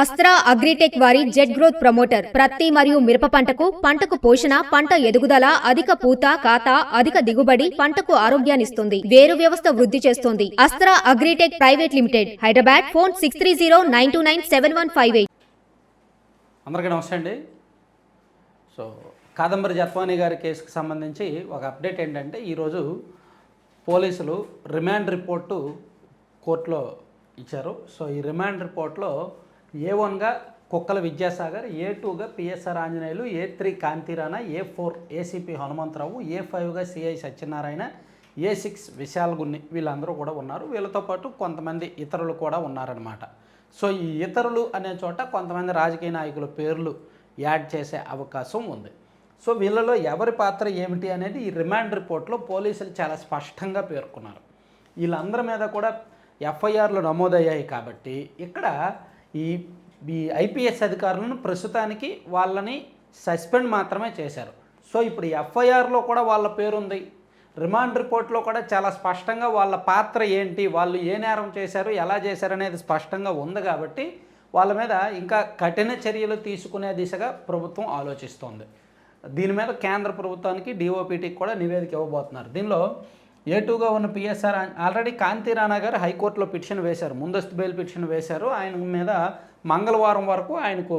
Astra Agritech వారి jet growth promoter ప్రత్తి మరియు మిరప పంటకు పంటకు పోషణ పంట ఎదుగుదల అధిక పూత కాత అధిక దిగుబడి పంటకు ఆరోగ్యాన్నిస్తుంది వేరు వ్యవస్థ వృద్ధి చేస్తుంది. Astra Agritech private limited Hyderabad phone six three zero nine two nine seven one five eight. అందరికీ నమస్తే అండి. సో కాదంబరి జత్వానీ గారి కేసుకు సంబంధించి ఒక అప్డేట్ ఏంటంటే ఈరోజు పోలీసులు రిమాండ్ రిపోర్టు కోర్టులో ఇచ్చారు. సో ఈ రిమాండ్ రిపోర్ట్లో ఏ వన్గా కుక్కల విద్యాసాగర్ ఏ టూగా PSR Anjaneyulu A three Kantirana A four ACP Hanumantharao A ఫైవ్గా CI Satyanarayana A six Vishal Gunni వీళ్ళందరూ కూడా ఉన్నారు. వీళ్ళతో పాటు కొంతమంది ఇతరులు కూడా ఉన్నారనమాట సో ఈ ఇతరులు అనే చోట కొంతమంది రాజకీయ నాయకుల పేర్లు యాడ్ చేసే అవకాశం ఉంది. సో వీళ్ళలో ఎవరి పాత్ర ఏమిటి అనేది ఈ రిమాండ్ రిపోర్ట్లో పోలీసులు చాలా స్పష్టంగా పేర్కొన్నారు. వీళ్ళందరి మీద కూడా ఎఫ్ఐఆర్లు నమోదయ్యాయి కాబట్టి ఇక్కడ ఈ ఈ ఐపీఎస్ అధికారులను ప్రస్తుతానికి వాళ్ళని సస్పెండ్ మాత్రమే చేశారు. సో ఇప్పుడు ఎఫ్ఐఆర్లో కూడా వాళ్ళ పేరుంది. రిమాండ్ రిపోర్ట్లో కూడా చాలా స్పష్టంగా వాళ్ళ పాత్ర ఏంటి వాళ్ళు ఏ నేరం చేశారు ఎలా చేశారు అనేది స్పష్టంగా ఉంది కాబట్టి వాళ్ళ మీద ఇంకా కఠిన చర్యలు తీసుకునే దిశగా ప్రభుత్వం ఆలోచిస్తోంది. దీని మీద కేంద్ర ప్రభుత్వానికి డిఓపిటీకి కూడా నివేదిక ఇవ్వబోతున్నారు. దీనిలో ఏ టూగా ఉన్న పిఎస్ఆర్ ఆల్రెడీ కాంతి రాణా గారు హైకోర్టులో పిటిషన్ వేశారు. ముందస్తు బెయిల్ పిటిషన్ వేశారు. ఆయన మీద మంగళవారం వరకు ఆయనకు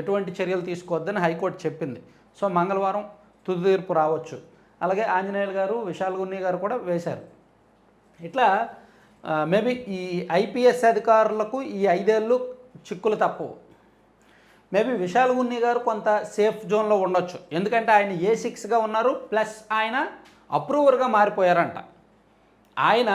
ఎటువంటి చర్యలు తీసుకోవద్దని హైకోర్టు చెప్పింది. సో మంగళవారం తుది తీర్పు రావచ్చు. అలాగే ఆంజనేయులు గారు విశాల్ గున్ని గారు కూడా వేశారు. ఇట్లా మేబీ ఈ ఐపీఎస్ అధికారులకు ఈ ఐదేళ్ళు చిక్కులు తప్పవు. మేబీ విశాల్ గున్ని గారు కొంత సేఫ్ జోన్లో ఉండొచ్చు. ఎందుకంటే ఆయన ఏ సిక్స్గా ఉన్నారు ప్లస్ ఆయన అప్రూవర్గా మారిపోయారంట. ఆయన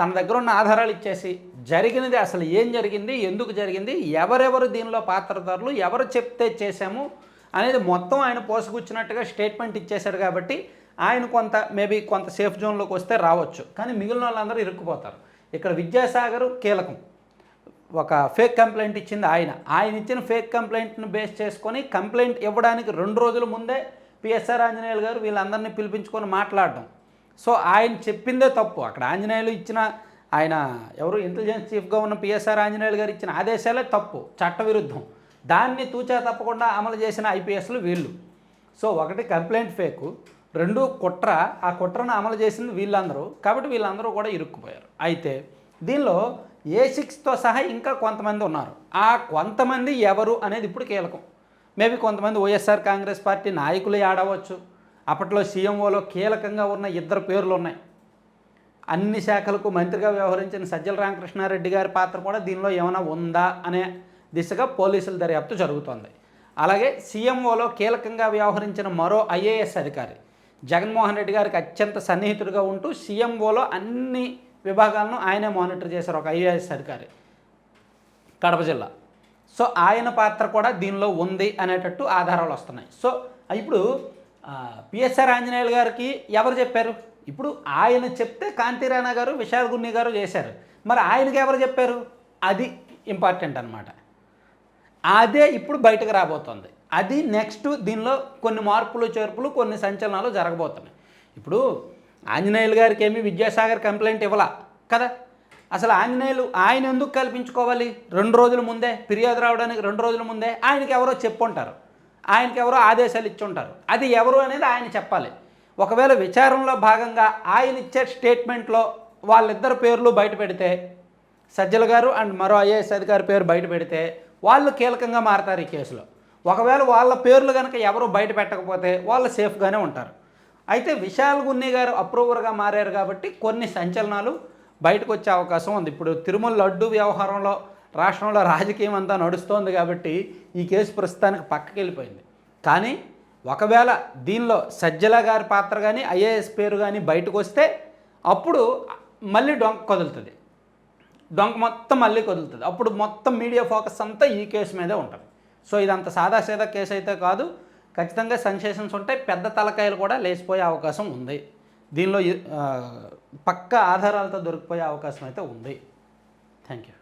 తన దగ్గర ఉన్న ఆధారాలు ఇచ్చేసి జరిగినది అసలు ఏం జరిగింది ఎందుకు జరిగింది ఎవరెవరు దీనిలో పాత్రదారులు ఎవరు చెప్తే చేశాము అనేది మొత్తం ఆయన పోసుకొచ్చినట్టుగా స్టేట్మెంట్ ఇచ్చేశాడు కాబట్టి ఆయన కొంత మేబీ కొంత సేఫ్ జోన్లోకి వస్తే రావచ్చు. కానీ మిగిలిన వాళ్ళందరూ ఇరుక్కుపోతారు. ఇక్కడ విద్యాసాగర్ కీలకం. ఒక ఫేక్ కంప్లైంట్ ఇచ్చింది ఆయన. ఆయన ఇచ్చిన ఫేక్ కంప్లైంట్ను బేస్ చేసుకొని కంప్లైంట్ ఇవ్వడానికి రెండు రోజుల ముందే పిఎస్ఆర్ ఆంజనేయులు గారు వీళ్ళందరినీ పిలిపించుకొని మాట్లాడడం. సో ఆయన చెప్పిందే తప్పు. అక్కడ ఆంజనేయులు ఇచ్చిన ఆయన ఎవరు? ఇంటెలిజెన్స్ చీఫ్గా ఉన్న పిఎస్ఆర్ ఆంజనేయులు గారు ఇచ్చిన ఆదేశాలే తప్పు చట్టవిరుద్ధం. దాన్ని తూచా తప్పకుండా అమలు చేసిన ఐపీఎస్లు వీళ్ళు. సో ఒకటి కంప్లైంట్ ఫేకు రెండు కుట్ర. ఆ కుట్రను అమలు చేసింది వీళ్ళందరూ. కాబట్టి వీళ్ళందరూ కూడా ఇరుక్కుపోయారు. అయితే దీనిలో ఏ సిక్స్తో సహా ఇంకా కొంతమంది ఉన్నారు. ఆ కొంతమంది ఎవరు అనేది ఇప్పుడు కీలకం. మేబీ కొంతమంది వైఎస్ఆర్ కాంగ్రెస్ పార్టీ నాయకులు ఆడవచ్చు. అప్పట్లో సీఎంఓలో కీలకంగా ఉన్న ఇద్దరు పేర్లు ఉన్నాయి. అన్ని శాఖలకు మంత్రిగా వ్యవహరించిన సజ్జల రామకృష్ణారెడ్డి గారి పాత్ర కూడా దీనిలో ఏమైనా ఉందా అనే దిశగా పోలీసుల దర్యాప్తు జరుగుతోంది. అలాగే సీఎంఓలో కీలకంగా వ్యవహరించిన మరో ఐఏఎస్ అధికారి జగన్మోహన్ రెడ్డి గారికి అత్యంత సన్నిహితుడిగా ఉంటూ సీఎంఓలో అన్ని విభాగాలను ఆయనే మానిటర్ చేశారు ఒక ఐఏఎస్ అధికారి. కడప జిల్లా. సో ఆయన పాత్ర కూడా దీనిలో ఉంది అనేటట్టు ఆధారాలు వస్తున్నాయి. సో ఇప్పుడు పిఎస్ఆర్ ఆంజనేయులు గారికి ఎవరు చెప్పారు? ఇప్పుడు ఆయన చెప్తే కాంతిరాణా గారు విశాల్ గున్ని గారు చేశారు. మరి ఆయనకి ఎవరు చెప్పారు? అది ఇంపార్టెంట్ అనమాట అదే ఇప్పుడు బయటకు రాబోతోంది. అది నెక్స్ట్ దీనిలో కొన్ని మార్పులు చేర్పులు కొన్ని సంచలనాలు జరగబోతున్నాయి. ఇప్పుడు ఆంజనేయులు గారికి ఏమి విద్యాసాగర్ కంప్లైంట్ ఇవ్వాల కదా? అసలు ఆంజనేయులు ఆయన ఎందుకు కల్పించుకోవాలి? రెండు రోజుల ముందే ఫిర్యాదు రావడానికి రెండు రోజుల ముందే ఆయనకి ఎవరో చెప్పుంటారు. ఆయనకి ఎవరో ఆదేశాలు ఇచ్చుంటారు. అది ఎవరు అనేది ఆయన చెప్పాలి. ఒకవేళ విచారంలో భాగంగా ఆయన ఇచ్చే స్టేట్మెంట్లో వాళ్ళిద్దరు పేర్లు బయట పెడితే సజ్జల గారు అండ్ మరో ఐఏఎస్ అధికారి పేరు బయట పెడితే వాళ్ళు కీలకంగా మారతారు ఈ కేసులో. ఒకవేళ వాళ్ళ పేర్లు కనుక ఎవరు బయట పెట్టకపోతే వాళ్ళు సేఫ్గానే ఉంటారు. అయితే విశాల్ గున్ని గారు అప్రూవర్గా మారారు కాబట్టి కొన్ని సంచలనాలు బయటకు వచ్చే అవకాశం ఉంది. ఇప్పుడు తిరుమల లడ్డు వ్యవహారంలో రాష్ట్రంలో రాజకీయం అంతా నడుస్తోంది కాబట్టి ఈ కేసు ప్రస్తుతానికి పక్కకి వెళ్ళిపోయింది. కానీ ఒకవేళ దీనిలో సజ్జల గారి పాత్ర కానీ ఐఏఎస్ పేరు కానీ బయటకు వస్తే అప్పుడు మళ్ళీ డొంక కదులుతుంది. డొంక మొత్తం మళ్ళీ కదులుతుంది. అప్పుడు మొత్తం మీడియా ఫోకస్ అంతా ఈ కేసు మీదే ఉంటుంది. సో ఇదంత సాదాసీదా కేసు అయితే కాదు. ఖచ్చితంగా సెన్సేషన్స్ ఉంటాయి పెద్ద తలకాయలు కూడా లేచిపోయే అవకాశం ఉంది. దీనిలో పక్క ఆధారాలతో దొరికిపోయే అవకాశం అయితే ఉంది. Thank you